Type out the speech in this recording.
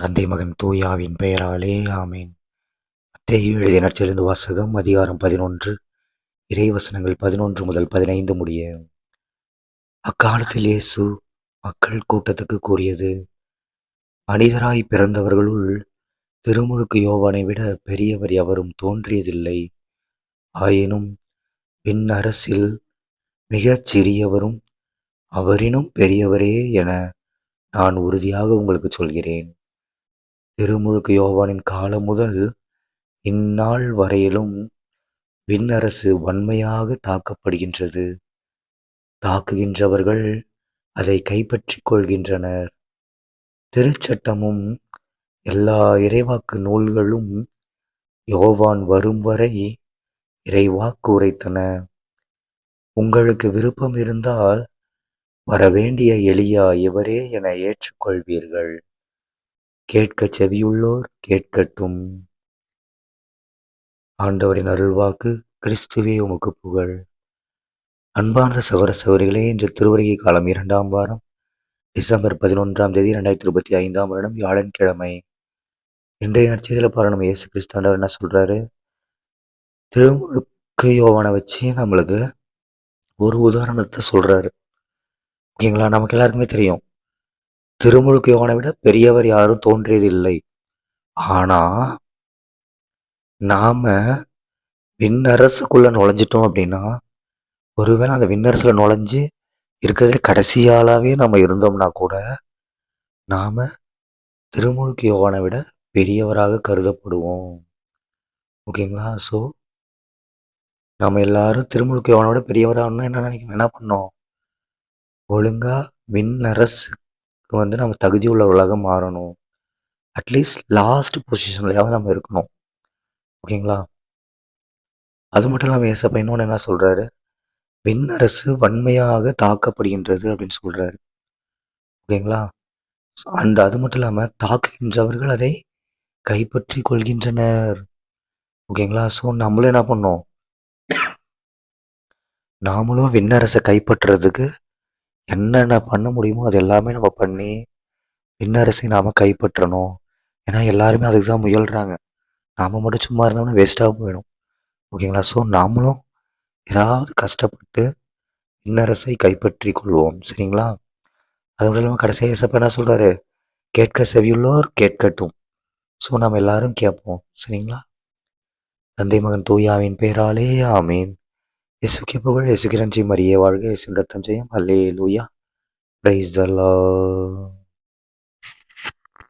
தந்தை மகன் தூயாவின் பெயராலே ஆமேன். மத்தேயு எழுதிய நற்செழுந்து வாசகம் அதிகாரம் பதினொன்று. இறைவசனங்கள் பதினொன்று முதல் பதினைந்து முடிய. அக்காலத்தில் இயேசு மக்கள் கூட்டத்துக்கு கூறியது மனிதராய் பிறந்தவர்களுள் திருமுழுக்கு யோவானை விட பெரியவர் எவரும் தோன்றியதில்லை. ஆயினும் பின் அரசில் மிகச் சிறியவரும் அவரினும் பெரியவரே என நான் உறுதியாக உங்களுக்கு சொல்கிறேன். திருமுழுக்கு யோவானின் காலம் முதல் இந்நாள் வரையிலும் விண்ணரசு வன்மையாக தாக்கப்படுகின்றது. தாக்குகின்றவர்கள் அதை கைப்பற்றிக் கொள்கின்றனர். திருச்சட்டமும் எல்லா இறைவாக்கு நூல்களும் யோவான் வரும் வரை இறைவாக்கு உரைத்தன. உங்களுக்கு விருப்பம் இருந்தால் வரவேண்டிய எளியா இவரே என ஏற்றுக்கொள்வீர்கள். கேட்க செவியுள்ளோர் கேட்கட்டும். ஆண்டவரின் அருள்வாக்கு கிறிஸ்துவே உமக்கு புகழ். அன்பார்ந்த சகோர சகோதரிகளே இன்று திருவருகை காலம் இரண்டாம் வாரம் டிசம்பர் பதினொன்றாம் தேதி ரெண்டாயிரத்தி இருபத்தி ஐந்தாம் வருடம் வியாழன்கிழமை இன்றைய நற்செய்தியில் பாருங்க நம்ம இயேசு கிறிஸ்தாண்டவர் என்ன சொல்றாரு? திருமுழுக்கு யோவனை வச்சு நம்மளுக்கு ஒரு உதாரணத்தை சொல்றாரு. ஓகேங்களா? நமக்கு எல்லாருக்குமே தெரியும். திருமுழுக்கு யோகனை விட பெரியவர் யாரும் தோன்றியதில்லை. ஆனா நாம விண்ணரசுக்குள்ள நுழைஞ்சிட்டோம் அப்படின்னா ஒருவேளை அந்த விண்ணரசுல நுழைஞ்சு இருக்கிறதுல கடைசி ஆளாவே நம்ம இருந்தோம்னா கூட நாம திருமுழுக்கு யோகனை விட பெரியவராக கருதப்படுவோம். ஓகேங்களா? ஸோ நம்ம எல்லாரும் திருமுழுக்கு யோவானை விட பெரியவராகணும்னா என்ன நினைக்கணும்? என்ன பண்ணோம் ஒழுங்கா விண்ணரசுக்கு வந்து நம்ம தகுதி உள்ளவர்களாக மாறணும். அட்லீஸ்ட் லாஸ்ட் பொசிஷன்லையாவது நம்ம இருக்கணும். ஓகேங்களா? அது மட்டும் இல்லாமல் ஏசப்ப இன்னொன்று என்ன சொல்கிறாரு விண்ணரசு வன்மையாக தாக்கப்படுகின்றது அப்படின்னு சொல்கிறாரு ஓகேங்களா? அண்ட் அது மட்டும் இல்லாமல் தாக்குகின்றவர்கள் அதை கைப்பற்றி கொள்கின்றனர். ஓகேங்களா? ஸோ நம்மளும் என்ன பண்ணோம் நாமளும் விண்ணரசை கைப்பற்றுறதுக்கு என்னென்ன பண்ண முடியுமோ அது எல்லாமே நம்ம பண்ணி விண்ணரசை நாம் கைப்பற்றணும். ஏன்னா எல்லாருமே அதுக்கு தான் முயல்கிறாங்க நாம் மட்டும் சும்மா இருந்தோம்னா வேஸ்ட்டாக போயிடும். ஓகேங்களா? ஸோ நாமளும் ஏதாவது கஷ்டப்பட்டு விண்ணரசை கைப்பற்றி கொள்வோம். சரிங்களா? அது மட்டும் இல்லாமல் கடைசியாக இசப்ப என்ன சொல்கிறாரு கேட்க செவியுள்ளோர் கேட்கட்டும். ஸோ நம்ம எல்லாரும் கேட்போம். சரிங்களா? தந்தை மகன் தூயாவின் பேராலே ஆமீன். యేసుకి పొగడు యేసుకి నుంచి మరి ఏ వాడుగా యేసుని రక్తం చేయం హల్లెలూయా ప్రైజ్ ద లార్డ్